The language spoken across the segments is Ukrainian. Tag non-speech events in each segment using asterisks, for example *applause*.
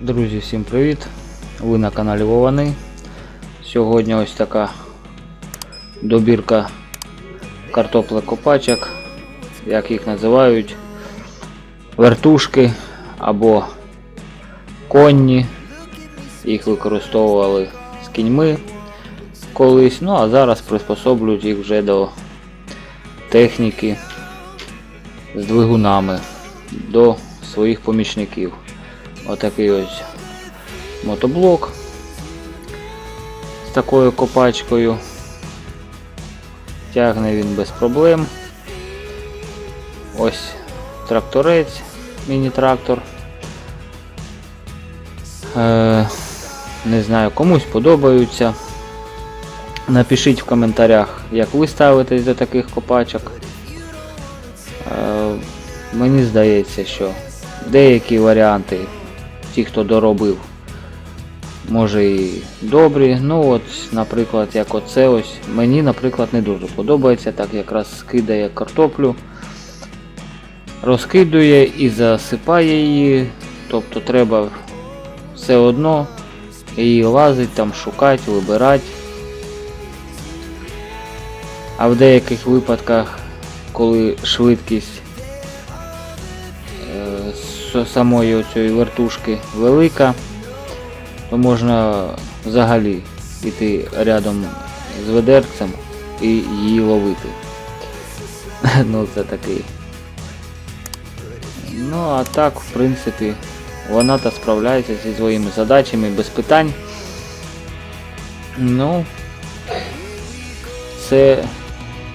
Друзі, всім привіт! Ви на каналі Вовани. Сьогодні ось така добірка картоплекопачок, як їх називають, вертушки або конні. Їх використовували з кіньми колись, ну а зараз приспособлюють їх вже до техніки з двигунами до своїх помічників. Отакий ось мотоблок з такою копачкою. Тягне він без проблем. Ось тракторець, міні-трактор. Е, не знаю, комусь подобаються. Напишіть в коментарях, як ви ставитесь до таких копачок. Е, мені здається, що деякі варіанти, ті, хто доробив, може і добрі. Ну от, наприклад, як оце ось, мені, наприклад, не дуже подобається, так якраз скидає картоплю, розкидує і засипає її, тобто треба все одно її лазить, там шукати, вибирати. А в деяких випадках, коли швидкість самої цієї вертушки велика, то можна взагалі йти рядом з ведерцем і її ловити. *laughs* ну це такий. Ну а так, в принципі, вона та справляється зі своїми задачами без питань. Ну, це,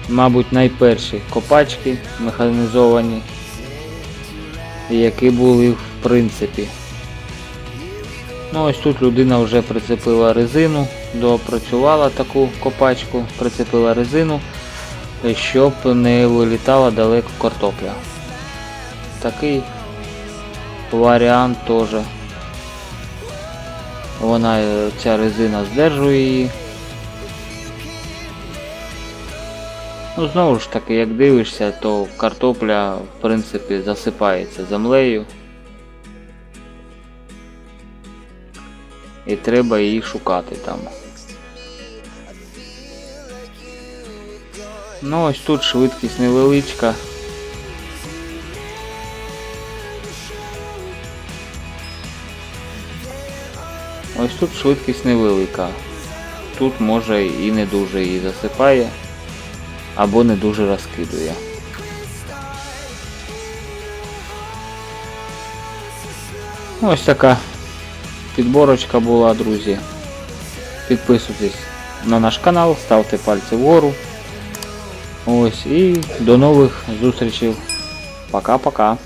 мабуть, найперші копачки механізовані, які були в принципі. Ну ось тут людина вже прицепила резину, доопрацювала таку копачку, прицепила резину, щоб не вилітала далеко картопля. Такий варіант теж. Вона е, ця резина здержує її. Ну, знову ж таки, як дивишся, то картопля в принципі засипається землею. І треба її шукати там. Ну ось тут швидкість невеличка. Ось тут швидкість невелика. Тут може і не дуже її засипає або не дуже розкидує. Ось така підборочка була, друзі. Підписуйтесь на наш канал, ставте пальці вгору. Ось і до нових зустрічей. Пока-пока.